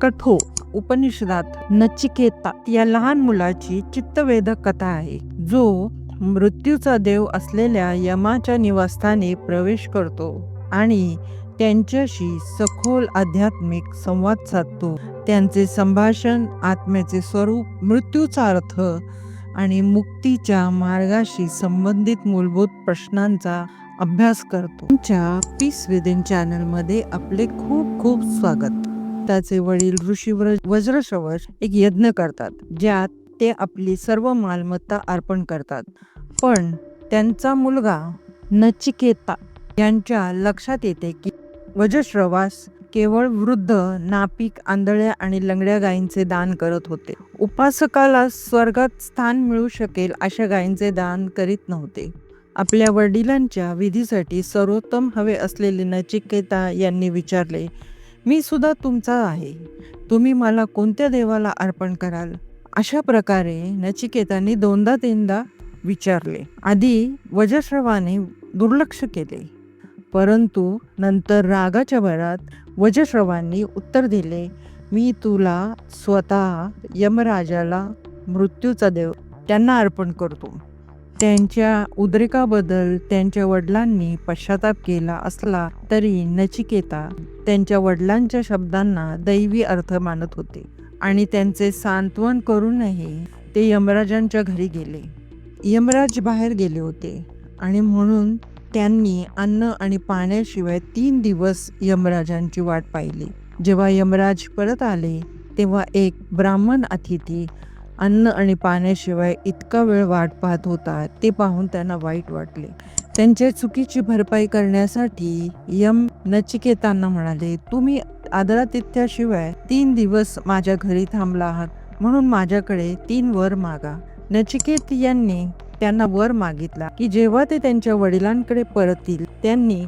कठो उपनिषदात नचिकेता या लहान मुलाची चित्तवेधक कथा आहे जो मृत्यूचा देव असलेल्या यमाच्या निवासस्थानी प्रवेश करतो आणि त्यांच्याशी सखोल आध्यात्मिक संवाद साधतो. त्यांचे संभाषण आत्म्याचे स्वरूप मृत्यूचा अर्थ आणि मुक्तीच्या मार्गाशी संबंधित मूलभूत प्रश्नांचा अभ्यास करतो. तुमच्या पीस विदिन चॅनलमध्ये आपले खूप खूप स्वागत. त्याचे वडील ऋषी व्र- एक यज्ञ करतात ज्यात ते आपली सर्व मालमत्ता अर्पण करतात. पण त्यांचा मुलगा नचिकेता यांच्या लक्षात येते की वज्रश्रवास केवळ वृद्ध नापिक आंधळ्या आणि लंगड्या गायींचे दान करत होते. उपासकाला स्वर्गात स्थान मिळू शकेल अशा गायींचे दान करीत नव्हते. आपल्या वडिलांच्या विधीसाठी सर्वोत्तम हवे असलेले नचिकेता यांनी विचारले मी सुद्धा तुमचा आहे. तुम्ही मला कोणत्या देवाला अर्पण कराल? अशा प्रकारे नचिकेताने दोनदा तीनदा विचारले. आधी वजश्रवाने दुर्लक्ष केले. परंतु नंतर रागाच्या भरात वजश्रवांनी उत्तर दिले मी तुला स्वतः यमराजाला मृत्यूचा देव त्यांना अर्पण करतो. त्यांच्या उद्रेकाबद्दल त्यांच्या वडिलांनी पश्चाताप केला असला तरी नचिकेता त्यांच्या वडिलांच्या शब्दांना दैवी अर्थ मानत होते आणि त्यांचे सांत्वन करूनही ते यमराजांच्या घरी गेले. यमराज बाहेर गेले होते आणि म्हणून त्यांनी अन्न आणि पाण्याशिवाय तीन दिवस यमराजांची वाट पाहिली. जेव्हा यमराज परत आले तेव्हा एक ब्राह्मण अतिथी अन्न आणि पाण्याशिवाय इतका वेळ वाट पाहत होता ते पाहून त्यांना वाईट वाटले. त्यांच्या चुकीची भरपाई करण्यासाठी यम नचिकेतांना म्हणाले तुम्ही आदरातिथ्याशिवाय तीन दिवस माझ्या घरी थांबला आहात म्हणून माझ्याकडे तीन वर मागा. नचिकेत यांनी त्यांना वर मागितला की जेव्हा ते त्यांच्या वडिलांकडे परतील त्यांनी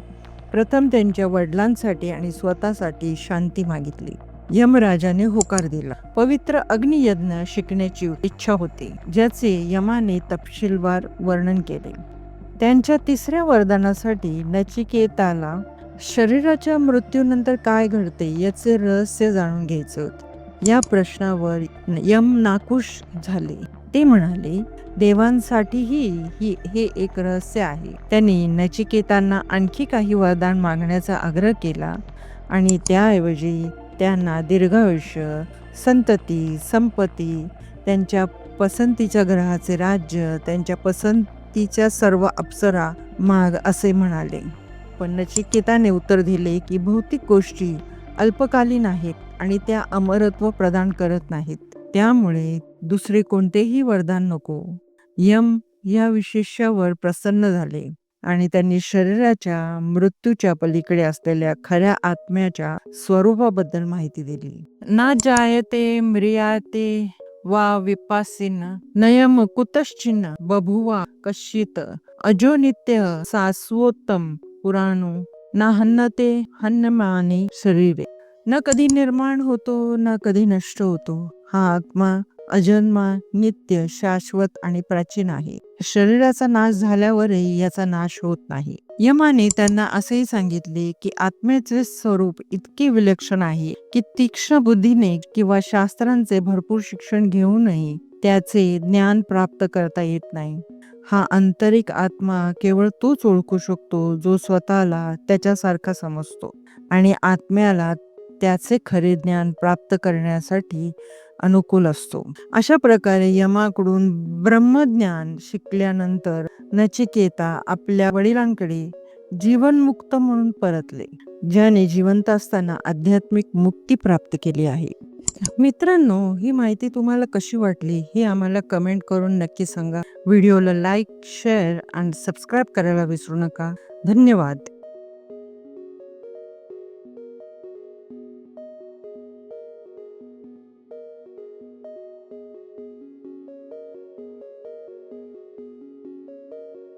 प्रथम त्यांच्या वडिलांसाठी आणि स्वतःसाठी शांती मागितली. यमराजाने होकार दिला. पवित्र अग्नियज्ञ शिकण्याची इच्छा होती ज्याचे यमाने तपशीलवार वर्णन केले. त्यांच्या तिसऱ्या वरदानासाठी नचिकेताला शरीराच्या मृत्यूनंतर काय घडते याचे रहस्य जाणून घ्यायचे होते. या प्रश्नावर यम नाखुश झाले. ते म्हणाले देवांसाठीही ही हे एक रहस्य आहे. त्यांनी नचिकेतांना आणखी काही वरदान मागण्याचा आग्रह केला आणि त्याऐवजी त्यांना दीर्घायुष्य संतती संपत्ती त्यांच्या पसंतीच्या ग्रहाचे राज्य त्यांच्या पसंतीच्या सर्व अप्सरा माग असे म्हणाले. पण नचिकेताने उत्तर दिले की भौतिक गोष्टी अल्पकालीन आहेत आणि त्या अमरत्व प्रदान करत नाहीत. त्यामुळे दुसरे कोणतेही वरदान नको. यम या विशेषावर प्रसन्न झाले. आणि त्यांनी शरीराच्या मृत्यूच्या पलीकडे असलेल्या खऱ्या आत्म्याच्या स्वरूपाबद्दल माहिती दिली. ना जायते म्रियाते वा विपासिन नयम कुतश्चिन बभुवा कश्चित अजो नित्य शाश्वतम पुराणो ना हन्नते हन्नमाने शरीरे. न कधी निर्माण होतो ना कधी नष्ट होतो हा आत्मा अजन्मा नित्य शाश्वत आणि प्राचीन आहे. शरीराचा नाश झाल्यावरही याचा नाश होत नाही. यमाने त्यांना असेही सांगितले की आत्म्याचे स्वरूप इतके विलक्षण आहे की तीक्ष्ण बुद्धीने किंवा शास्त्रांचे भरपूर शिक्षण घेऊनही त्याचे ज्ञान प्राप्त करता येत नाही. हा आंतरिक आत्मा केवळ तोच ओळखू शकतो जो स्वतःला त्याच्यासारखा समजतो आणि आत्म्याला त्याचे खरे ज्ञान प्राप्त करण्यासाठी अनुकूल असतो. अशा प्रकारे यमाकडून ब्रह्मज्ञान शिकल्यानंतर नचिकेता आपल्या वडिलांकडे जीवनमुक्त म्हणून परतले ज्याने जिवंत असताना आध्यात्मिक मुक्ती प्राप्त केली आहे. मित्रांनो ही माहिती तुम्हाला कशी वाटली हे आम्हाला कमेंट करून नक्की सांगा. व्हिडिओला लाईक शेअर आणि सबस्क्राईब करायला विसरू नका. धन्यवाद.